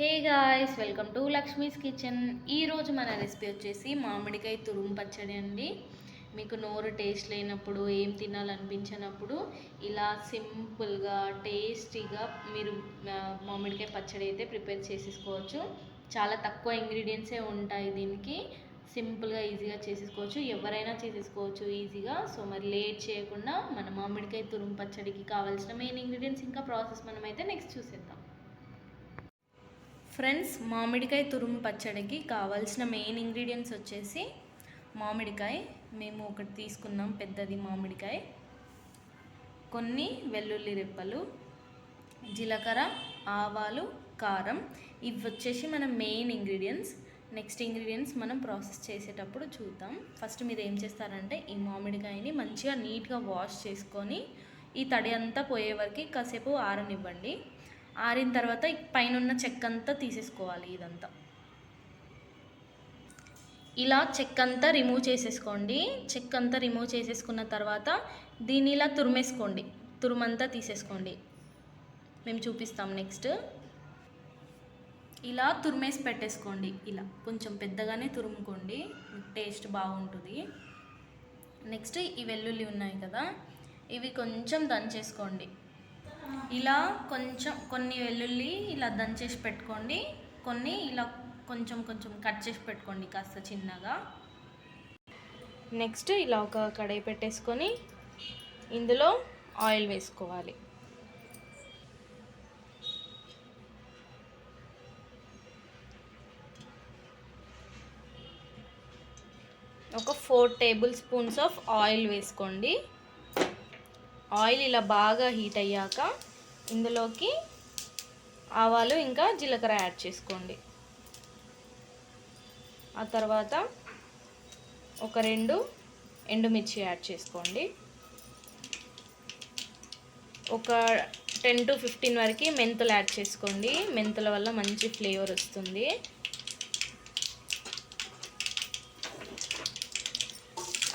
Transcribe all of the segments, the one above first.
Hey guys welcome to Lakshmi's kitchen. ఈరోజు మన recipe వచ్చేసి మామిడికాయ తురుము పచ్చడి అండి. మీకు నోరు టేస్ట్ లేనప్పుడు ఏం తినాలనిపించినప్పుడు ఇలా సింపుల్గా టేస్టీగా మీరు మామిడికాయ పచ్చడి అయితే ప్రిపేర్ చేసేసుకోవచ్చు. చాలా తక్కువ ఇంగ్రీడియంట్సే ఉంటాయి దీనికి. సింపుల్గా ఈజీగా చేసేసుకోవచ్చు. ఎవరైనా చేసేసుకోవచ్చు ఈజీగా. సో మరి లేట్ చేయకుండా మన మామిడికాయ తురుము పచ్చడికి కావాల్సిన మెయిన్ ఇంగ్రీడియంట్స్ ఇంకా ప్రాసెస్ మనమైతే నెక్స్ట్ చూసేద్దాం. ఫ్రెండ్స్ మామిడికాయ తురుము పచ్చడికి కావాల్సిన మెయిన్ ఇంగ్రీడియంట్స్ వచ్చేసి మామిడికాయ. మేము ఒకటి తీసుకున్నాం పెద్దది మామిడికాయ. కొన్ని వెల్లుల్లి రెప్పలు జీలకర్ర ఆవాలు కారం. ఇవి వచ్చేసి మన మెయిన్ ఇంగ్రీడియంట్స్. నెక్స్ట్ ఇంగ్రీడియంట్స్ మనం ప్రాసెస్ చేసేటప్పుడు చూద్దాం. ఫస్ట్ మీరు ఏం చేస్తారంటే ఈ మామిడికాయని మంచిగా నీట్గా వాష్ చేసుకొని ఈ తడి అంతా పోయే వరకు కాసేపు ఆరనివ్వండి. ఆరిన తర్వాత పైన ఉన్న చెక్క అంతా తీసేసుకోవాలి ఇదంతా. ఇలా చెక్క అంతా రిమూవ్ చేసేసుకోండి. చెక్క అంతా రిమూవ్ చేసేసుకున్న తర్వాత దీన్ని ఇలా తురిమేసుకోండి. తురుమంతా తీసేసుకోండి. మేము చూపిస్తాం నెక్స్ట్ ఇలా తురిమేసి పెట్టేసుకోండి. ఇలా కొంచెం పెద్దగానే తురుముకోండి. టేస్ట్ బాగుంటుంది. నెక్స్ట్ ఈ వెల్లుల్లి ఉన్నాయి కదా ఇవి కొంచెం దంచేసుకోండి. ఇలా కొంచెం కొన్ని వెల్లుల్లి ఇలా దంచేసి పెట్టుకోండి. కొన్ని ఇలా కొంచెం కొంచెం కట్ చేసి పెట్టుకోండి కాస్త చిన్నగా. నెక్స్ట్ ఇలా ఒక కడాయి పెట్టేసుకొని ఇందులో ఆయిల్ వేసుకోవాలి. ఒక four table spoons of oil వేసుకోండి. ఆయిల్ ఇలా బాగా హీట్ అయ్యాక ఇందులోకి ఆవాలు ఇంకా జీలకర్ర యాడ్ చేసుకోండి. ఆ తర్వాత ఒక రెండు ఎండుమిర్చి యాడ్ చేసుకోండి. ఒక టెన్ టు ఫిఫ్టీన్ వరకు మెంతులు యాడ్ చేసుకోండి. మెంతుల వల్ల మంచి ఫ్లేవర్ వస్తుంది.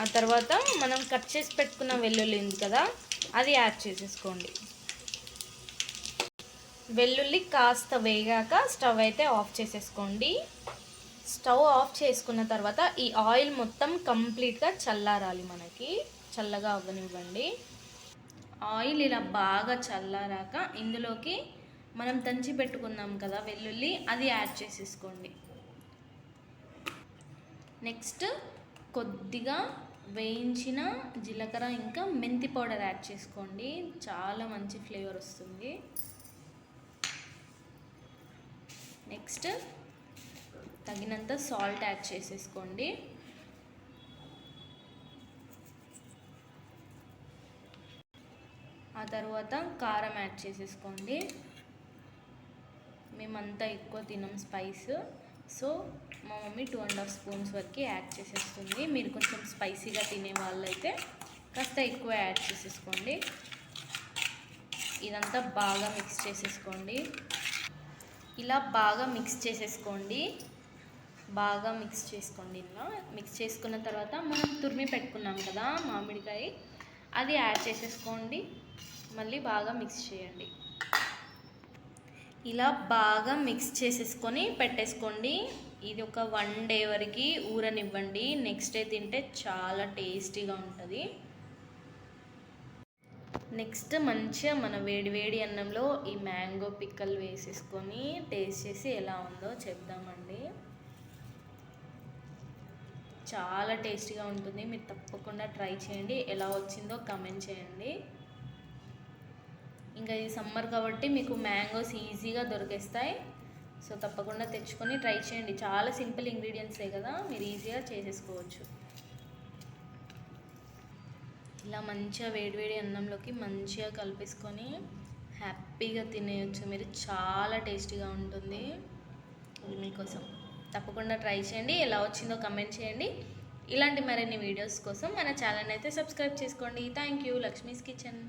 ఆ తర్వాత మనం కట్ చేసి పెట్టుకున్న వెల్లుల్లి ఉంది కదా అది యాడ్ చేసేసుకోండి. వెల్లుల్లి కాస్త వేగాక స్టవ్ అయితే ఆఫ్ చేసేసుకోండి. స్టవ్ ఆఫ్ చేసుకున్న తర్వాత ఈ ఆయిల్ మొత్తం కంప్లీట్గా చల్లారాలి మనకి. చల్లగా అవ్వనివ్వండి. ఆయిల్ ఇలా బాగా చల్లారాక ఇందులోకి మనం దంచి పెట్టుకున్నాం కదా వెల్లుల్లి అది యాడ్ చేసేసుకోండి. నెక్స్ట్ కొద్దిగా వేయించిన జీలకర్ర ఇంకా మెంతి పౌడర్ యాడ్ చేసుకోండి. చాలా మంచి ఫ్లేవర్ వస్తుంది. నెక్స్ట్ తగినంత సాల్ట్ యాడ్ చేసేసుకోండి. ఆ తర్వాత కారం యాడ్ చేసేసుకోండి. మేమంతా ఎక్కువ తినం స్పైస్. సో మా mummy two and half spoons వరకు యాడ్ చేసేస్తుంది. మీరు కొంచెం స్పైసీగా తినే వాళ్ళైతే కాస్త ఎక్కువ యాడ్ చేసేసుకోండి. ఇదంతా బాగా మిక్స్ చేసేసుకోండి. ఇలా బాగా మిక్స్ చేసేసుకోండి. బాగా మిక్స్ చేసుకోండి ఇలా. మిక్స్ చేసుకున్న తర్వాత మనం తురిమి పెట్టుకున్నాం కదా మామిడికాయ అది యాడ్ చేసేసుకోండి. మళ్ళీ బాగా మిక్స్ చేయండి. ఇలా బాగా మిక్స్ చేసేసుకొని పెట్టేసుకోండి. ఇది ఒక వన్ డే వరకు ఊరనివ్వండి. నెక్స్ట్ డే తింటే చాలా టేస్టీగా ఉంటుంది. నెక్స్ట్ మంచిగా మన వేడి వేడి అన్నంలో ఈ మ్యాంగో పిక్కలు వేసేసుకొని టేస్ట్ చేసి ఎలా ఉందో చెప్దామండి. చాలా టేస్టీగా ఉంటుంది. మీరు తప్పకుండా ట్రై చేయండి. ఎలా వచ్చిందో కమెంట్ చేయండి. ఇంకా ఇది సమ్మర్ కాబట్టి మీకు మ్యాంగోస్ ఈజీగా దొరికేస్తాయి. సో తప్పకుండా తెచ్చుకొని ట్రై చేయండి. చాలా సింపుల్ ఇంగ్రీడియంట్సే కదా మీరు ఈజీగా చేసేసుకోవచ్చు. ఇలా మంచిగా వేడివేడి అన్నంలోకి మంచిగా కలిపేసుకొని హ్యాపీగా తినేయచ్చు. మీరు చాలా టేస్టీగా ఉంటుంది. ఇది మీకోసం. తప్పకుండా ట్రై చేయండి. ఎలా వచ్చిందో కమెంట్ చేయండి. ఇలాంటి మరిన్ని వీడియోస్ కోసం మన ఛానల్ అయితే సబ్స్క్రైబ్ చేసుకోండి. Thank you. లక్ష్మీస్ కిచెన్.